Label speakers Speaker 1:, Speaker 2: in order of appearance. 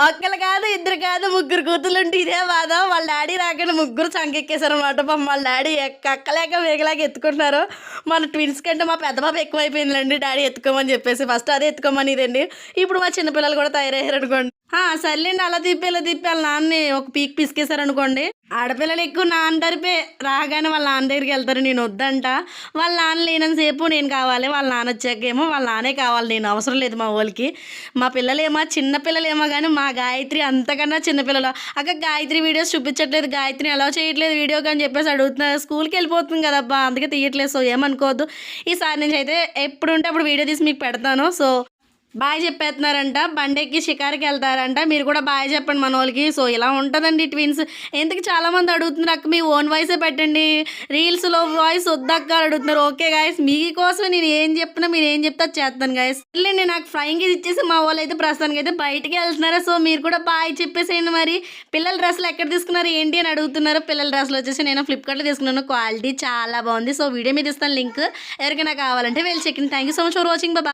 Speaker 1: ఒక్కరు కాదు ఇద్దరు కాదు ముగ్గురు కూతురు ఉంటే ఇదే బాధ. వాళ్ళ డాడీ రాకుండా ముగ్గురు చంకెక్కేశారు అనమాట పాపం వాళ్ళ డాడీ ఎక్కలేక వేగలేక ఎత్తుకుంటున్నారు. మన ట్విన్స్ కంటే మా పెద్ద పాప ఎక్కువైపోయిందండి డాడీ ఎత్తుకోమని చెప్పేసి. ఫస్ట్ అదే ఎత్తుకోమని ఇదండి ఇప్పుడు మా చిన్నపిల్లలు కూడా తయారయ్యారు అనుకోండి సర్లేండి అలా తిప్పి ఇలా తిప్పి వాళ్ళ నాన్నని ఒక పీక్ పిసికేశారు అనుకోండి ఆడపిల్లలు ఎక్కువ నాన్న తరిపే రాగానే వాళ్ళ నాన్న దగ్గరికి వెళ్తారు నేను వద్దంట. వాళ్ళ నాన్న లేనంతసేపు నేను కావాలి. వాళ్ళ నాన్న వచ్చాకేమో వాళ్ళ నాన్నే కావాలి. నేను అవసరం లేదు మా వాళ్ళకి మా పిల్లలేమో చిన్న పిల్లలేమో కానీ మా గాయత్రి అంతకన్నా చిన్నపిల్లలు అక్క గాయత్రి వీడియోస్ చూపించట్లేదు. గాయత్రిని ఎలా చేయట్లేదు వీడియో కానీ చెప్పేసి అడుగుతున్నారు స్కూల్కి వెళ్ళిపోతుంది కదబ్బా. అందుకే తీయట్లేదు. సో ఏమనుకోవద్దు. ఈసారి నుంచి అయితే ఎప్పుడు ఉంటే అప్పుడు వీడియో తీసి మీకు పెడతాను. సో బాయ్ చెప్పేస్తున్నారంట బండెక్కి షికార్కి వెళ్తారంట. మీరు కూడా బాయ్ చెప్పండి మన వాళ్ళకి సో ఇలా ఉంటుందండి ట్విన్స్. ఎందుకు చాలామంది అడుగుతున్నారు అక్క మీ ఓన్ వాయిసే పెట్టండి. రీల్స్లో వాయిస్ వద్దక్క అడుగుతున్నారు. ఓకే గాయస్ మీకోసమే నేను ఏం చెప్పినా మీరు ఏం చెప్తా చేస్తాను గాయస్ వెళ్ళండి నాకు ఫ్రైంగ్ ఇచ్చేసి మా వాళ్ళు అయితే ప్రస్తుతానికి అయితే బయటికి వెళ్తున్నారు. సో మీరు కూడా బాయ్ చెప్పేసేయండి మరి. పిల్లల డ్రెస్సులు ఎక్కడ తీసుకున్నారు ఏంటి అని అడుగుతున్నారు. పిల్లల డ్రెస్సులు వచ్చేసి నేను ఫ్లిప్కార్ట్లో తీసుకున్నాను. క్వాలిటీ చాలా బాగుంది. సో వీడియో మీద ఇస్తాను లింక్. ఎవరికైనా కావాలంటే వెళ్ళి చెక్కింది thank you so much for watching Baba